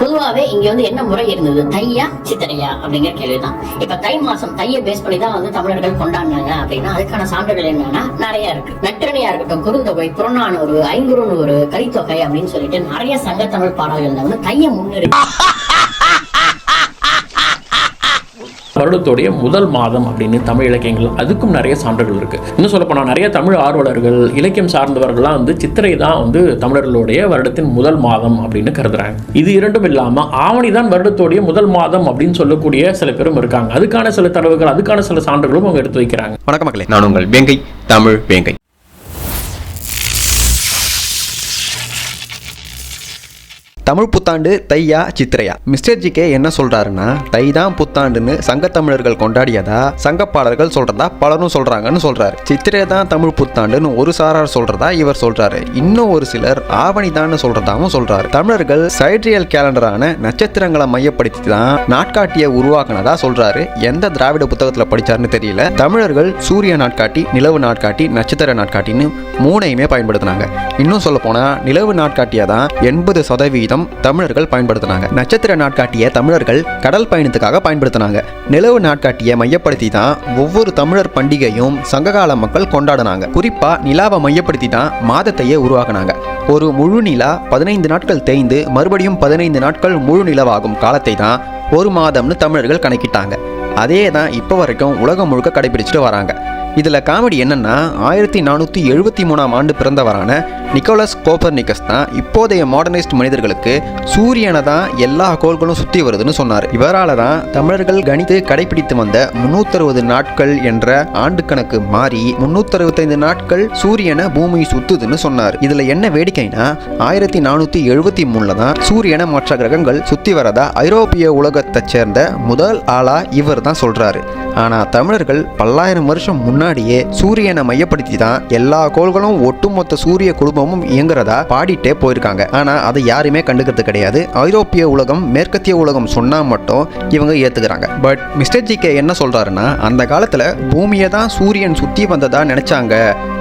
பொதுவாவே இங்க வந்து என்ன முறை இருந்தது? தையா சித்திரையா அப்படிங்கிற கேள்விதான். இப்ப தை மாசம் தையை பேஸ் பண்ணி தான் வந்து தமிழர்கள் கொண்டாடினாங்க அப்படின்னா அதுக்கான சான்றுகள் என்னன்னா நிறைய இருக்கு. நற்றணியா இருக்கட்டும் குறுந்தொகை புறநானூறு ஐங்குறுநூறு கலித்தொகை அப்படின்னு சொல்லிட்டு நிறைய சங்க தமிழ் பாடல்கள் வந்து தைய முன்னிறுத்தி வருடத்துடைய முதல் மாதம் அப்படின்னு தமிழ் இலக்கியங்கள் அதுக்கும் நிறைய சான்றுகள் இருக்குது இன்னும் சொல்லப்போனால் நிறைய தமிழ் ஆர்வலர்கள் இலக்கியம் சார்ந்தவர்கள்லாம் வந்து சித்திரை தான் வந்து தமிழர்களுடைய வருடத்தின் முதல் மாதம் அப்படின்னு கருதுறாங்க. இது இரண்டும் இல்லாமல் ஆவணி தான் வருடத்துடைய முதல் மாதம் அப்படின்னு சொல்லக்கூடிய சில பேரும் இருக்காங்க. அதுக்கான சில தரவுகள் அதுக்கான சில சான்றுகளும் அவங்க எடுத்து வைக்கிறாங்க. வணக்கம் மக்களே நான் உங்கள் வேங்கை தமிழ் வேங்கை. தமிழ் புத்தாண்டு தையா சித்திரையா? மிஸ்டர் ஜிகே என்ன சொல்றாருன்னா தை தான் புத்தாண்டுன்னு சங்கத்தமிழர்கள் கொண்டாடியதா? சங்கப்பாளர்கள் சொல்றதா? பலரும் சொல்றாங்கன்னு சொல்றாரு. சித்திரை தான் தமிழ் புத்தாண்டுன்னு ஒரு சாரார் சொல்றதா இவர் சொல்றாரு. இன்னும் ஒரு சிலர் ஆவணி தான் சொல்றதாவும் சொல்றாரு. தமிழர்கள் சைட்ரியல் கேலண்டரான நட்சத்திரங்களை மையப்படுத்தி தான் நாட்காட்டியை உருவாக்குனதா சொல்றாரு. எந்த திராவிட புத்தகத்துல படிச்சாருன்னு தெரியல. தமிழர்கள் சூரிய நாட்காட்டி நிலவு நாட்காட்டி நட்சத்திர நாட்காட்டின்னு மூணையுமே பயன்படுத்தினாங்க. இன்னும் சொல்ல போனா நிலவு நாட்காட்டியை தான் எண்பது சதவீதம் தமிழர்கள் பயன்படுத்தினாங்க. நட்சத்திர நாட்காட்டிய தமிழர்கள் கடல் பயணத்துக்காக பயன்படுத்தினாங்க. நிலவு நாட்காட்டியை மையப்படுத்தி தான் ஒவ்வொரு தமிழர் பண்டிகையும் சங்ககால மக்கள் கொண்டாடினாங்க. குறிப்பா நிலாவை மையப்படுத்தி தான் மாதத்தையே உருவாக்குனாங்க. ஒரு முழு நிலா பதினைந்து நாட்கள் தேய்ந்து மறுபடியும் பதினைந்து நாட்கள் முழு நிலவாகும் காலத்தை தான் ஒரு மாதம்னு தமிழர்கள் கணக்கிட்டாங்க. அதே தான் இப்போ வரைக்கும் உலகம் முழுக்க கடைபிடிச்சிட்டு வராங்க. இதில் காமெடி என்னென்னா ஆயிரத்தி நானூற்றி எழுபத்தி மூணாம் ஆண்டு பிறந்தவரான நிக்கோலஸ் கோப்பர்னிக்கஸ் தான் இப்போதைய மாடர்னிஸ்ட் மனிதர்களுக்கு சூரியனை தான் எல்லா கோள்களும் சுற்றி வருதுன்னு சொன்னார். இவரால் தான் தமிழர்கள் கணித்து கடைபிடித்து வந்த முந்நூற்றறுபது நாட்கள் என்ற ஆண்டு கணக்கு மாறி முன்னூத்தறுபத்தைந்து நாட்கள் சூரியனை பூமி சுத்துதுன்னு சொன்னார். இதில் என்ன வேடிக்கைனா ஆயிரத்தி நானூற்றி எழுபத்தி மூணில் தான் சூரியனை மற்ற கிரகங்கள் சுற்றி வரதா ஐரோப்பிய உலகத்தைச் சேர்ந்த முதல் ஆளாக இவர் தான் சொல்கிறாரு ஆனால் தமிழர்கள் பல்லாயிரம் வருஷம் முன்னாடியே சூரியனை மையப்படுத்தி தான் எல்லா கோள்களும் ஒட்டுமொத்த சூரிய குடும்பமும் இயங்குறதா பாடிட்டே போயிருக்காங்க. ஆனால் அதை யாருமே கண்டுக்கிறது கிடையாது. ஐரோப்பிய உலகம் மேற்கத்திய உலகம் சொன்னால் மட்டும் இவங்க ஏற்றுக்கிறாங்க பட் மிஸ்டர் ஜிகே என்ன சொல்கிறாருன்னா அந்த காலத்தில் பூமியை தான் சூரியன் சுற்றி வந்ததாக நினச்சாங்க.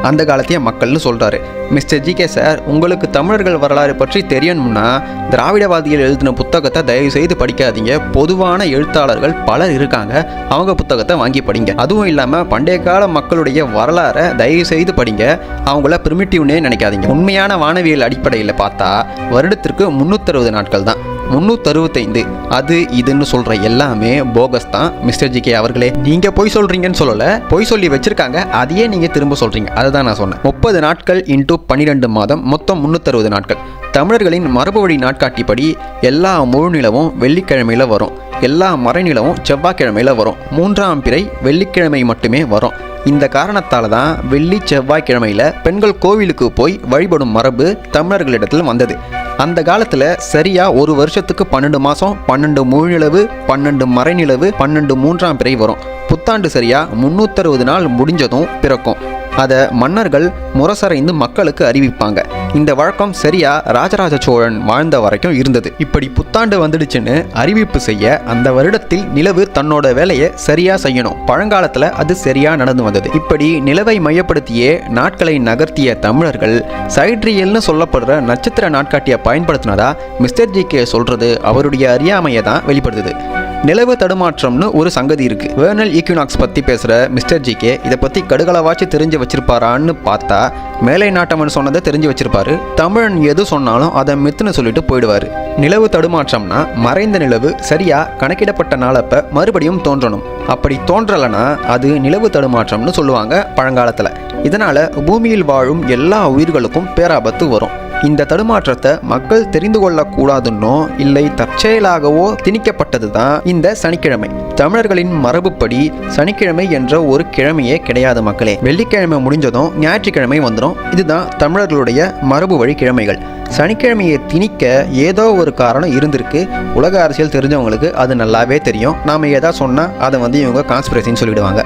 அந்த காலத்திய மக்கள்னு சொல்கிறாரு மிஸ்டர் ஜிகே சார் உங்களுக்கு தமிழர்கள் வரலாறு பற்றி தெரியணும்னா திராவிடவாதிகள் எழுதின புத்தகத்தை தயவு செய்து படிக்காதீங்க. பொதுவான எழுத்தாளர்கள் பலர் இருக்காங்க. அவங்க புத்தகத்தை வாங்கி படிங்க. அதுவும் இல்லாமல் பண்டைய கால மக்களுடைய வரலாறை தயவு செய்து படிங்க. அவங்கள பிரிமிட்டிவ்னே நினைக்காதீங்க. உண்மையான வானவியல் அடிப்படையில் பார்த்தா வருடத்திற்கு முந்நூற்றறுபது நாட்கள் தான் முந்நூற்றறுபத்தைந்து அது இதுன்னு சொல்கிற எல்லாமே போகஸ் தான் மிஸ்டர் ஜிகே அவர்களே. நீங்கள் பொய் சொல்கிறீங்கன்னு சொல்லலை பொய் சொல்லி வச்சுருக்காங்க அதையே நீங்கள் திரும்ப சொல்கிறீங்க அதுதான் நான் சொன்னேன். முப்பது நாட்கள் இன்ட்டு பன்னிரெண்டு மாதம் மொத்தம் முந்நூற்றறுபது நாட்கள். தமிழர்களின் மரபு வழி நாட்காட்டிப்படி எல்லா முழு நிலவும் வெள்ளிக்கிழமையில வரும். எல்லா மறைநிலவும் செவ்வாய்க்கிழமையில வரும். மூன்றாம் பிறை வெள்ளிக்கிழமை மட்டுமே வரும். இந்த காரணத்தால் தான் வெள்ளி செவ்வாய்க்கிழமையில பெண்கள் கோவிலுக்கு போய் வழிபடும் மரபு தமிழர்களிடத்தில் வந்தது. அந்த காலத்தில் சரியாக ஒரு வருஷத்துக்கு பன்னெண்டு மாதம் பன்னெண்டு முழுநிலவு பன்னெண்டு மறைநிலவு பன்னெண்டு மூன்றாம் பிறை வரும். புத்தாண்டு சரியாக முந்நூற்றறுபது நாள் முடிஞ்சதும் பிறக்கும். அதை மன்னர்கள் முரசறைந்து மக்களுக்கு அறிவிப்பாங்க. இந்த வழக்கம் சரியா ராஜராஜ சோழன் வாழ்ந்த வரைக்கும் இருந்தது. இப்படி புத்தாண்டு வந்துடுச்சுன்னு அறிவிப்பு செய்ய அந்த வருடத்தில் நிலவு தன்னோட வேலையை சரியா செய்யணும். பழங்காலத்துல அது சரியா நடந்து வந்தது. இப்படி நிலவை மையப்படுத்தியே நாட்களை நகர்த்திய தமிழர்கள் சைட்ரியல்னு சொல்லப்படுற நட்சத்திர நாட்காட்டியை பயன்படுத்தினதா மிஸ்டர் ஜி கே சொல்றது அவருடைய அறியாமையை தான் வெளிப்படுத்துது. நிலவு தடுமாற்றம்னு ஒரு சங்கதி இருக்கு. வேர்னல் ஈக்யூனாக்ஸ் பத்தி பேசுற மிஸ்டர் ஜி கே இதை பத்தி கடுகளவாச்சு தெரிஞ்சு வச்சிருப்பாரான்னு பார்த்தா மேலை நாட்டவன் சொன்னதை தெரிஞ்சு வச்சிருப்பாரு. தமிழன் எது சொன்னாலும் அதை மித்துன்னு சொல்லிட்டு போயிடுவாரு. நிலவு தடுமாற்றம்னா மறைந்த நிலவு சரியா கணக்கிடப்பட்ட நாளப்ப மறுபடியும் தோன்றணும். அப்படி தோன்றலைன்னா அது நிலவு தடுமாற்றம்னு சொல்லுவாங்க பழங்காலத்துல. இதனால பூமியில் வாழும் எல்லா உயிர்களுக்கும் பேராபத்து வரும். இந்த தடுமாற்றத்தை மக்கள் தெரிந்து கொள்ளக்கூடாதுன்னோ இல்லை தற்செயலாகவோ திணிக்கப்பட்டது தான் இந்த சனிக்கிழமை. தமிழர்களின் மரபுப்படி சனிக்கிழமை என்ற ஒரு கிழமையே கிடையாது மக்களே. வெள்ளிக்கிழமை முடிஞ்சதும் ஞாயிற்றுக்கிழமை வந்துடும் இதுதான் தமிழர்களுடைய மரபு வழி கிழமைகள். சனிக்கிழமையை திணிக்க ஏதோ ஒரு காரணம் இருந்திருக்கு. உலக அரசியல் தெரிஞ்சவங்களுக்கு அது நல்லாவே தெரியும். நாம் ஏதாவது சொன்னால் அதை வந்து இவங்க கான்ஸ்பிரசின்னு சொல்லிவிடுவாங்க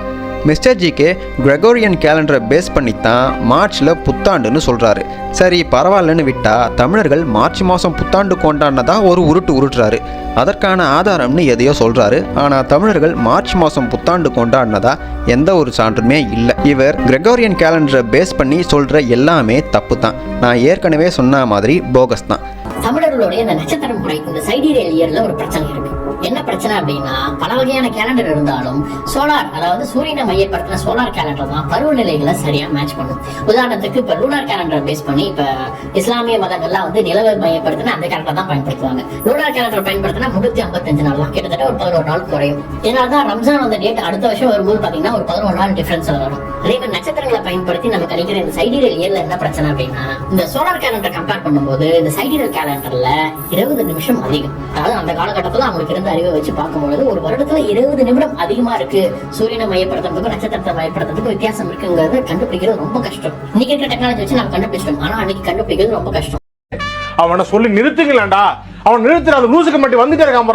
மிஸ்டர் ஜிகே கிரெகோரியன் கேலண்டரை பேஸ் பண்ணி தான் மார்ச்சில் புத்தாண்டுன்னு சொல்கிறாரு சரி பரவாயில்லன்னு விட்டால் தமிழர்கள் மார்ச் மாதம் புத்தாண்டு கொண்டாடினதா ஒரு உருட்டு உருட்டுறாரு. அதற்கான ஆதாரம்னு எதையோ சொல்கிறாரு ஆனால் தமிழர்கள் மார்ச் மாதம் புத்தாண்டு கொண்டாடினதா எந்த ஒரு சான்றுமே இல்லை. இவர் கிரெகோரியன் கேலண்டரை பேஸ் பண்ணி சொல்கிற எல்லாமே தப்பு தான் நான் ஏற்கனவே சொன்ன மாதிரி போகஸ் தான். தமிழர்களுடைய தமிழர்களுடைய முறை இந்த சைடீரியல் இயரில் ஒரு பிரச்சனை இருக்குது என்ன பிரச்சனை அப்படின்னா பல வகையான கேலண்டர் இருந்தாலும் சோலார் அதாவது சூரியனை மையப்படுத்தின சோலார் கேலண்டர் தான் பருவநிலைகளை சரியா மேட்ச் பண்ணும். உதாரணத்துக்கு இப்ப லூனார் கேலண்டர் பேஸ் பண்ணி இப்ப இஸ்லாமிய மதங்கள்லாம் வந்து நிலவை மையப்படுத்தின அந்த கேலண்டர் தான் பயன்படுத்துவாங்க. லூனார் கேலண்டர் பயன்படுத்தினா முன்னூத்தி ஐம்பத்தஞ்சு நாள் தான். கிட்டத்தட்ட ஒரு பதினோரு நாள் குறையும். இதனாலதான் ரம்ஜான் அந்த டேட் அடுத்த வருஷம் வரும்போது பாத்தீங்கன்னா ஒரு பதினோரு நாள் டிஃபரன்ஸ் வரும். அதே மாதிரி நட்சத்திரங்களை பயன்படுத்தி நம்ம அடிக்கிற இந்த சைடீரியல் இயர்ல என்ன பிரச்சனை அப்படின்னா இந்த சோலார் கேலண்டர் கம்பேர் பண்ணும்போது இந்த சைடீரியல் கேலண்டர்ல இருபது நிமிஷம் அதிகம். அதாவது அந்த காலகட்டத்தில் அவங்களுக்கு இருந்த அறிவை வச்சு பார்க்கும்பொழுது ஒரு வருடத்துல இருபது நிமிடம் அதிகமா இருக்கு. சூரியனை மையப்படுத்துறதுக்கும் நட்சத்திரத்தை மையப்படுத்துறதுக்கும் வித்தியாசம் இருக்குங்கிறத கண்டுபிடிக்கிறது ரொம்ப கஷ்டம். இன்னைக்கு இருக்கிற டெக்னாலஜி வச்சு நம்ம கண்டுபிடிச்சிட்டோம். ஆனா அன்னைக்கு கண்டுபிடிக்கிறது ரொம்ப கஷ்டம். அவனை சொல்லி நிறுத்துங்களேன்டா அவன் நிறுத்துற அந்த லூசுக்கு மட்டும் வந்துட்டே இருக்கான்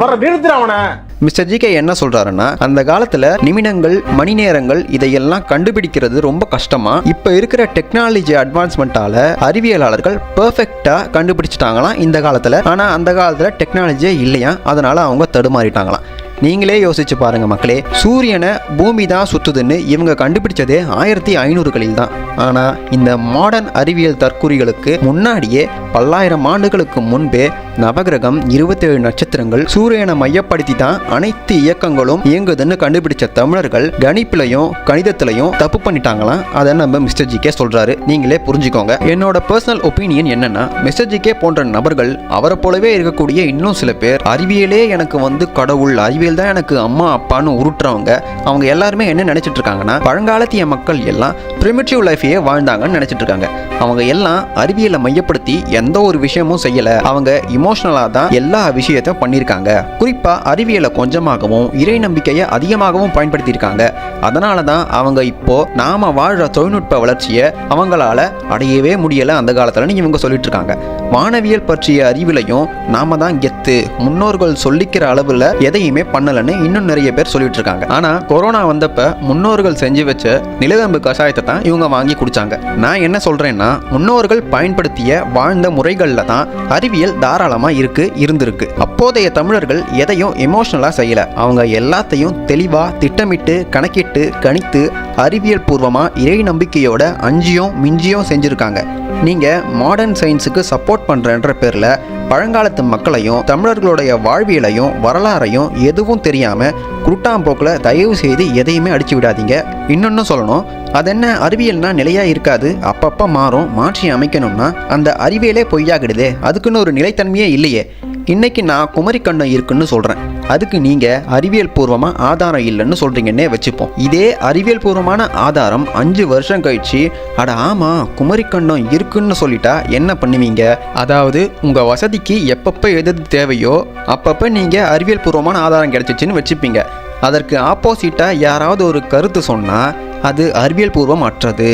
வர்ற நிறுத்துற அவனை. மிஸ்டர் ஜிகே என்ன சொல்றாருன்னா அந்த காலத்துல நிமிடங்கள் மணி நேரங்கள் இதையெல்லாம் கண்டுபிடிக்கிறது ரொம்ப கஷ்டமா இப்ப இருக்கிற டெக்னாலஜி அட்வான்ஸ்மெண்ட்டால அறிவியலாளர்கள் பெர்ஃபெக்ட்டா கண்டுபிடிச்சிட்டாங்களாம் இந்த காலத்துல? ஆனா அந்த காலத்துல டெக்னாலஜியே இல்லையா? அதனால அவங்க தடுமாறிட்டாங்களாம் நீங்களே யோசிச்சு பாருங்க மக்களே சூரியனை பூமி தான் சுத்துதுன்னு இவங்க கண்டுபிடிச்சதே ஆயிரத்தி ஐநூறுகளில் தான். ஆனால் இந்த மாடர்ன் அறிவியல் தற்கூறிகளுக்கு முன்னாடியே பல்லாயிரம் ஆண்டுகளுக்கு முன்பே நவகிரகம் இருபத்தேழு நட்சத்திரங்கள் சூரியனை மையப்படுத்தி தான் அனைத்து இயக்கங்களும் இயங்குதுன்னு கண்டுபிடிச்ச தமிழர்கள் கணிப்பிலையும் கணிதத்திலையும் தப்பு பண்ணிட்டாங்களாம். அதை நம்ம மிஸ்டர் ஜிகே சொல்றாரு. நீங்களே புரிஞ்சுக்கோங்க. என்னோட பர்சனல் ஒப்பீனியன் என்னன்னா மிஸ்டர் ஜிகே போன்ற நபர்கள் அவரை போலவே இருக்கக்கூடிய இன்னும் சில பேர். அறிவியலே எனக்கு வந்து கடவுள் அறிவியல் தான் எனக்கு அம்மா அப்பான்னு உருட்டுறவங்க. அவங்க எல்லாருமே என்ன நினைச்சிட்டு இருக்காங்கன்னா பழங்காலத்திய மக்கள் எல்லாம் பிரிமிட்டிவ் லைஃபையே வாழ்ந்தாங்கன்னு நினைச்சிட்டு இருக்காங்க. அவங்க எல்லாம் அறிவியலை மையப்படுத்தி எந்த ஒரு விஷயமும் செய்யல. அவங்க இமோஷனலாக தான் எல்லா விஷயத்தையும் பண்ணியிருக்காங்க. குறிப்பா அறிவியலை கொஞ்சமாகவும் இறை நம்பிக்கையை அதிகமாகவும் பயன்படுத்தியிருக்காங்க. அதனால தான் அவங்க இப்போ நாம வாழ்ற தொழில்நுட்ப வளர்ச்சியை அவங்களால அடையவே முடியல அந்த காலத்துலன்னு இவங்க சொல்லிட்டு இருக்காங்க. வானவியல் பற்றிய அறிவிலையும் நாம தான் கெத்து முன்னோர்கள் சொல்லிக்கிற அளவுல எதையுமே பண்ணலன்னு இன்னும் நிறைய பேர் சொல்லிட்டு இருக்காங்க. ஆனா கொரோனா வந்தப்ப முன்னோர்கள் செஞ்சு வச்ச நிலவேம்பு கஷாயத்தை தான் இவங்க வாங்கி குடிச்சாங்க. நான் என்ன சொல்றேன்னா முன்னோர்கள் பயன்படுத்திய வாழ்ந்த முறைகள்ல தான் அறிவியல் தாராளமா இருக்கு இருந்திருக்கு. அப்போதைய தமிழர்கள் எதையும் எமோஷனலா செய்யல. அவங்க எல்லாத்தையும் தெளிவா திட்டமிட்டு கணக்கிட்டு கணித்து அறிவியல் பூர்வமாக இறை நம்பிக்கையோட அஞ்சியும் மிஞ்சியும் செஞ்சுருக்காங்க. நீங்கள் மாடர்ன் சயின்ஸுக்கு சப்போர்ட் பண்ணுறன்ற பேரில் பழங்காலத்து மக்களையும் தமிழர்களுடைய வாழ்வியலையும் வரலாறையும் எதுவும் தெரியாமல் குருட்டாம்போக்கில் தயவு செய்து எதையுமே அடிச்சு விடாதீங்க. இன்னொன்னு சொல்லணும் அது என்ன அறிவியல்னா நிலையாக இருக்காது அப்பப்போ மாறும் மாற்றி அமைக்கணும்னா அந்த அறிவியலே பொய்யாகிடுதே. அதுக்குன்னு ஒரு நிலைத்தன்மையே இல்லையே. இன்னைக்கு நான் குமரிக்கண்ணம் இருக்குன்னு சொல்கிறேன் அதுக்கு நீங்கள் அறிவியல் பூர்வமாக ஆதாரம் இல்லைன்னு சொல்கிறீங்கன்னே வச்சுப்போம். இதே அறிவியல் பூர்வமான ஆதாரம் அஞ்சு வருஷம் கழிச்சு அட ஆமாம் குமரிக்கண்ணம் இருக்குன்னு சொல்லிட்டா என்ன பண்ணுவீங்க? அதாவது உங்கள் வசதிக்கு எப்பப்போ எது எது தேவையோ அப்பப்போ நீங்கள் அறிவியல் பூர்வமான ஆதாரம் கிடைச்சிச்சின்னு வச்சுப்பீங்க. அதற்கு ஆப்போசிட்டாக யாராவது ஒரு கருத்து சொன்னால் அது அறிவியல் பூர்வம் அற்றது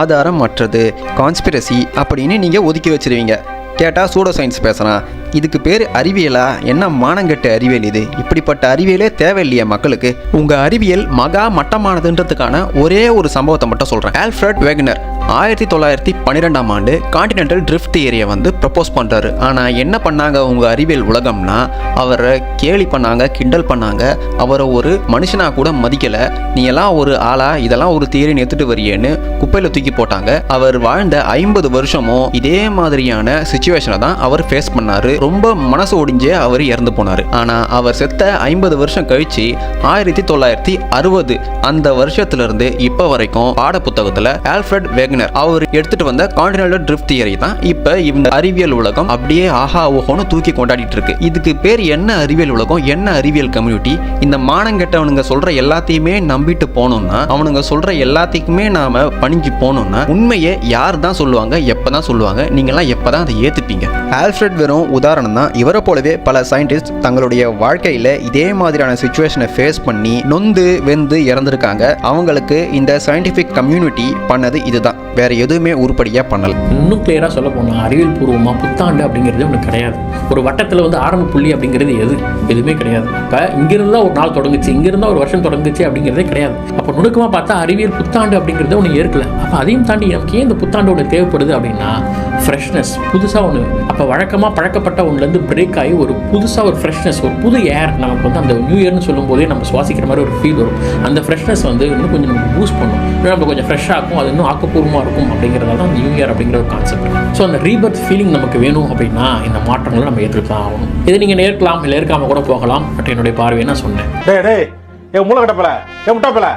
ஆதாரம் அற்றது கான்ஸ்பிரசி அப்படின்னு நீங்கள் ஒதுக்கி வச்சிருவீங்க. கேட்டால் சூடோ சயின்ஸ் பேசுகிறேன் இதுக்கு பேர் அறிவியலா? என்ன மானங்கெட்ட அறிவியல் இது? இப்படிப்பட்ட அறிவியலே தேவையில்லையே மக்களுக்கு. உங்க அறிவியல் மகா மட்டமானதுன்றதுக்கான ஒரே ஒரு சம்பவத்தை மட்டும் சொல்றேன். ஆல்ஃபிரட் வேகனர் ஆயிரத்தி தொள்ளாயிரத்தி பன்னிரெண்டாம் ஆண்டு கான்டினென்டல் ட்ரிஃப்ட் தியரியை வந்து ப்ரப்போஸ் பண்ணுறாரு ஆனால் என்ன பண்ணாங்க அவங்க அறிவியல் உலகம்னா அவரை கேலி பண்ணாங்க கிண்டல் பண்ணாங்க அவரை ஒரு மனுஷனா கூட மதிக்கலை. நீ எல்லாம் ஒரு ஆளா இதெல்லாம் ஒரு தியரின்னு எடுத்துட்டு வரியேன்னு குப்பையில் தூக்கி போட்டாங்க. அவர் வாழ்ந்த ஐம்பது வருஷமும் இதே மாதிரியான சுச்சுவேஷனை தான் அவர் ஃபேஸ் பண்ணார். ரொம்ப மனசு ஒடிஞ்சே அவர் இறந்து போனாரு. ஆனால் அவர் செத்த ஐம்பது வருஷம் கழிச்சு ஆயிரத்தி தொள்ளாயிரத்தி அறுபது அந்த வருஷத்துல இருந்து வரைக்கும் பாட புத்தகத்தில் ஆல்ஃபிரட் வேக்னர் அவர் எடுத்துட்டு வந்த கான்டினென்டல் ட்ரிஃப்ட் தியரி தான். இப்போ இந்த அறிவியல் உலகம் அப்படியே ஆஹா ஓஹோன்னு தூக்கி கொண்டாடிட்டு இருக்கு. இதுக்கு பேர் என்ன அறிவியல் உலகம் என்ன அறிவியல் கம்யூனிட்டி? இந்த மானங்கெட்டவனுங்க சொல்ற எல்லாத்தையுமே நம்பிட்டு போனோம்னா அவனுங்க சொல்ற எல்லாத்துக்குமே நாம பணிஞ்சு போனோம்னா உண்மையை யார் தான் சொல்லுவாங்க எப்பதான் சொல்லுவாங்க? நீங்கெல்லாம் எப்பதான் அதை ஏத்துப்பீங்க? ஆல்ஃபிரட் வெறும் உதாரணம் தான் இவரை போலவே பல சயின்டிஸ்ட் தங்களுடைய வாழ்க்கையில இதே மாதிரியான சுச்சுவேஷனை ஃபேஸ் பண்ணி நொந்து வெந்து இறந்துருக்காங்க. அவங்களுக்கு இந்த சயின்டிஃபிக் கம்யூனிட்டி பண்ணது இதுதான். வேற எதுவுமே உருப்படியாக பண்ணல. இன்னும் கிளியராக சொல்ல போனால் அறிவியல் பூர்வமாக புத்தாண்டு அப்படிங்கிறது ஒன்று கிடையாது. ஒரு வட்டத்தில் வந்து ஆரம்ப புள்ளி அப்படிங்கிறது எது? எதுவுமே கிடையாது. இப்போ ஒரு நாள் தொடங்குச்சு இங்கிருந்தா ஒரு வருஷம் தொடங்குச்சு அப்படிங்கிறதே கிடையாது. அப்போ நுணுக்கமாக பார்த்தா அறிவியல் புத்தாண்டு அப்படிங்கிறத ஒன்று ஏற்கல. அப்போ அதையும் தாண்டி நமக்கு ஏன் இந்த புத்தாண்டு ஒன்று தேவைப்படுது அப்படின்னா ஃப்ரெஷ்னஸ் புதுசாக ஒன்று அப்போ வழக்கமாக பழக்கப்பட்ட ஒன்றுலேருந்து பிரேக் ஆகி ஒரு புதுசாக ஒரு ஃப்ரெஷ்னஸ் ஒரு புது ஏர் நமக்கு வந்து அந்த நியூ இயர்னு சொல்லும்போதே நம்ம சுவாசிக்கிற மாதிரி ஒரு ஃபீல் வரும். அந்த ஃப்ரெஷ்னஸ் வந்து இன்னும் கொஞ்சம் நம்ம பூஸ்ட் பண்ணும். இன்னும் நம்ம கொஞ்சம் ஃப்ரெஷ்ஷாக இருக்கும் அது இன்னும் ஆக்கப்பூர்வமாக இருக்கும் அப்படிங்கிறதால தான் நியூ இயர் அப்படிங்கிற ஒரு கான்செப்ட் ஸோ அந்த ரீபர்த் ஃபீலிங் நமக்கு வேணும் அப்படின்னா இந்த மாற்றங்களை நம்ம ஏற்றுட்டு தான் ஆகணும். இதை நீங்கள் நேர்க்கலாம் இல்லை ஏற்காம கூட போகலாம் பட் என்னுடைய பார்வையை நான் சொன்னேன்? டேய் டேய் ஏ மூளை கட்டப்பல ஏ முட்டாப்பல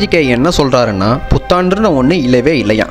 ஜிகே என்ன சொல்கிறாருன்னா புத்தாண்டுன்ற ஒன்று இல்லவே இல்லையா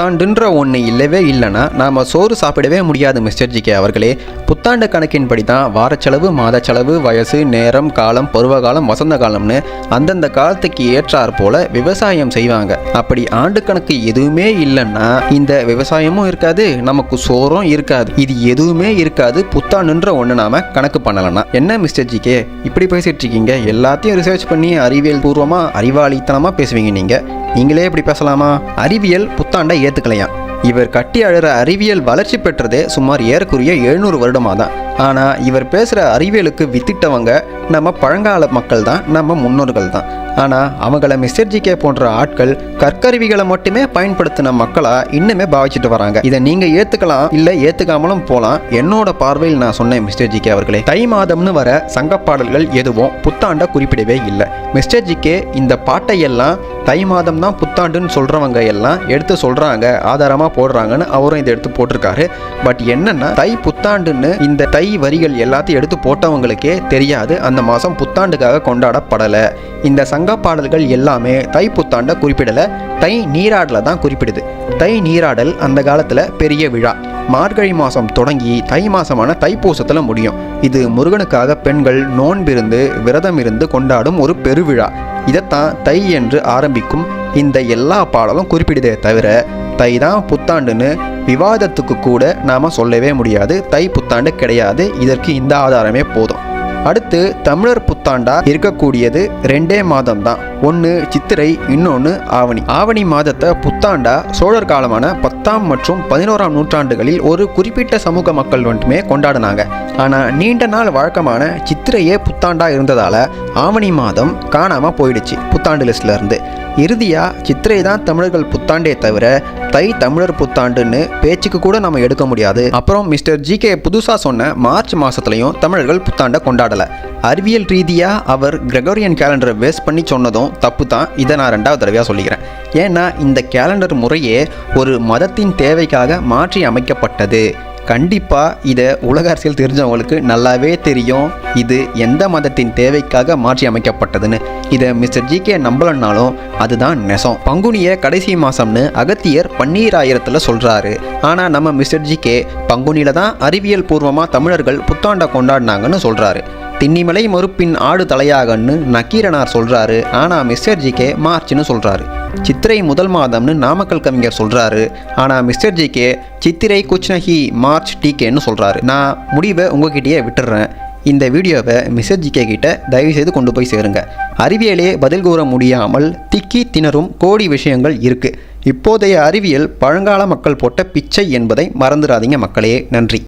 புத்தாண்டுன்ற ஒன்று இல்லவே இல்லைன்னா நாம் சோறு சாப்பிடவே முடியாது மிஸ்டர் ஜிகே அவர்களே. புத்தாண்டு கணக்கின்படி தான் வாரச்செலவு மாதச்செலவு வயசு நேரம் காலம் பருவகாலம் வசந்த காலம்னு அந்தந்த காலத்துக்கு ஏற்றாற் போல விவசாயம் செய்வாங்க. அப்படி ஆண்டு கணக்கு எதுவுமே இல்லைன்னா இந்த விவசாயமும் இருக்காது நமக்கு சோறும் இருக்காது. இது எதுவுமே இருக்காது புத்தாண்டுன்ற ஒன்று நாம கணக்கு பண்ணலன்னா. என்ன மிஸ்டர் ஜிகே இப்படி பேசிட்டு இருக்கீங்க. எல்லாத்தையும் ரிசர்ச் பண்ணி அறிவியல் பூர்வமாக அறிவாளித்தனமாக பேசுவீங்க நீங்கள் நீங்களே இப்படி பேசலாமா? அறிவியல் புத்தாண்டை ஏற்றுக்கலையாம் இவர் கட்டி அழுற அறிவியல் வளர்ச்சி பெற்றதே சுமார் ஏறக்குரிய எழுநூறு வருடமாக தான் ஆனால் இவர் பேசுகிற அறிவியலுக்கு வித்திட்டவங்க நம்ம பழங்கால மக்கள் தான் நம்ம முன்னோர்கள் தான் ஆனால் அவங்கள மிஸ்டர் ஜிகே போன்ற ஆட்கள் கற்கருவிகளை மட்டுமே பயன்படுத்தின மக்களா இன்னுமே பாவிச்சுட்டு வராங்க. இதை நீங்கள் ஏற்றுக்கலாம் இல்லை ஏற்றுக்காமலும் போகலாம் என்னோட பார்வையில் நான் சொன்னேன் மிஸ்டர் ஜிகே அவர்களே. தை மாதம்னு வர சங்கப்பாடல்கள் எதுவும் புத்தாண்டை குறிப்பிடவே இல்லை. மிஸ்டர் ஜிகே இந்த பாட்டை எல்லாம் தை மாதம் தான் புத்தாண்டுன்னு சொல்கிறவங்க எல்லாம் எடுத்து சொல்கிறாங்க ஆதாரமாக போடுறாங்கன்னு அவரும் இதை எடுத்து போட்டிருக்காரு. பட் என்னன்னா தை புத்தாண்டுன்னு இந்த தை வரிகள் எல்லாத்தையும் எடுத்து போட்டவங்களுக்கே தெரியாது. அந்த மாதம் புத்தாண்டுக்காக கொண்டாடப்படலை. இந்த சங்க பாடல்கள் எல்லாமே தை புத்தாண்டை குறிப்பிடலை தை நீராடலை தான் குறிப்பிடுது. தை நீராடல் அந்த காலத்தில் பெரிய விழா. மார்கழி மாதம் தொடங்கி தை மாதமான தைப்பூசத்தில் முடியும். இது முருகனுக்காக பெண்கள் நோன்பிருந்து விரதம் இருந்து கொண்டாடும் ஒரு பெருவிழா. இதைத்தான் தை என்று ஆரம்பிக்கும் இந்த எல்லா பாடலும் குறிப்பிடுதே தவிர தை தான் புத்தாண்டுன்னு விவாதத்துக்கு கூட நாம் சொல்லவே முடியாது. தை புத்தாண்டு கிடையாது. இதற்கு இந்த ஆதாரமே போதும். அடுத்து தமிழர் புத்தாண்டா இருக்கக்கூடியது ரெண்டே மாதம் தான் ஒன்று சித்திரை இன்னொன்று ஆவணி. ஆவணி மாதத்தை புத்தாண்டா சோழர் காலமான பத்தாம் மற்றும் பதினோராம் நூற்றாண்டுகளில் ஒரு குறிப்பிட்ட சமூக மக்கள் மட்டுமே கொண்டாடினாங்க. ஆனால் நீண்ட நாள் வழக்கமான சித்திரையே புத்தாண்டா இருந்ததால் ஆவணி மாதம் காணாமல் போயிடுச்சு புத்தாண்டு லிஸ்ட்ல இருந்து. இறுதியாக சித்திரை தான் தமிழர்கள் புத்தாண்டே தவிர தை தமிழர் புத்தாண்டுன்னு பேச்சுக்கு கூட நம்ம எடுக்க முடியாது. அப்புறம் மிஸ்டர் ஜி கே புதுசாக சொன்ன மார்ச் மாதத்துலையும் தமிழர்கள் புத்தாண்டை கொண்டாடலை. அறிவியல் ரீதியாக அவர் கிரெகோரியன் கேலண்டரை வேஸ்ட் பண்ணி சொன்னதும் தப்பு தான் இதை நான் ரெண்டாவது தடவையாக சொல்லிக்கிறேன். ஏன்னா இந்த கேலண்டர் முறையே ஒரு மதத்தின் தேவைக்காக மாற்றி அமைக்கப்பட்டது. கண்டிப்பாக இதை உலக அரசியல் தெரிஞ்சவங்களுக்கு நல்லாவே தெரியும். இது எந்த மதத்தின் தேவைக்காக மாற்றி அமைக்கப்பட்டதுன்னு. இதை மிஸ்டர் ஜி கே நம்பலன்னாலும் அதுதான் நெசம். பங்குனிய கடைசி மாதம்னு அகத்தியர் பன்னீராயிரத்தில் சொல்கிறாரு ஆனால் நம்ம மிஸ்டர் ஜி கே பங்குனியில் தான் அறிவியல் பூர்வமாக தமிழர்கள் புத்தாண்டை கொண்டாடினாங்கன்னு சொல்கிறாரு திண்ணிமலை மறுப்பின் ஆடு தலையாகன்னு நக்கீரனார் சொல்கிறாரு ஆனால் மிஸ்டர் ஜி கே மார்ச்னு சொல்கிறாரு சித்திரை முதல் மாதம்னு நாமக்கல் கவிஞர் சொல்கிறாரு ஆனால் மிஸ்டர் ஜி கே சித்திரை குச்னஹி மார்ச் டிகேன்னு சொல்கிறாரு நான் முடிவை உங்ககிட்டயே விட்டுடுறேன் இந்த வீடியோவை மிஸ்டர் ஜிகே கிட்ட தயவு செய்து கொண்டு போய் சேருங்க. அறிவியலே பதில் கூற முடியாமல் திக்கி திணறும் கோடி விஷயங்கள் இருக்குது இப்போதைய அறிவியல் பழங்கால மக்கள் போட்ட பிச்சை என்பதை மறந்துடாதீங்க மக்களே. நன்றி.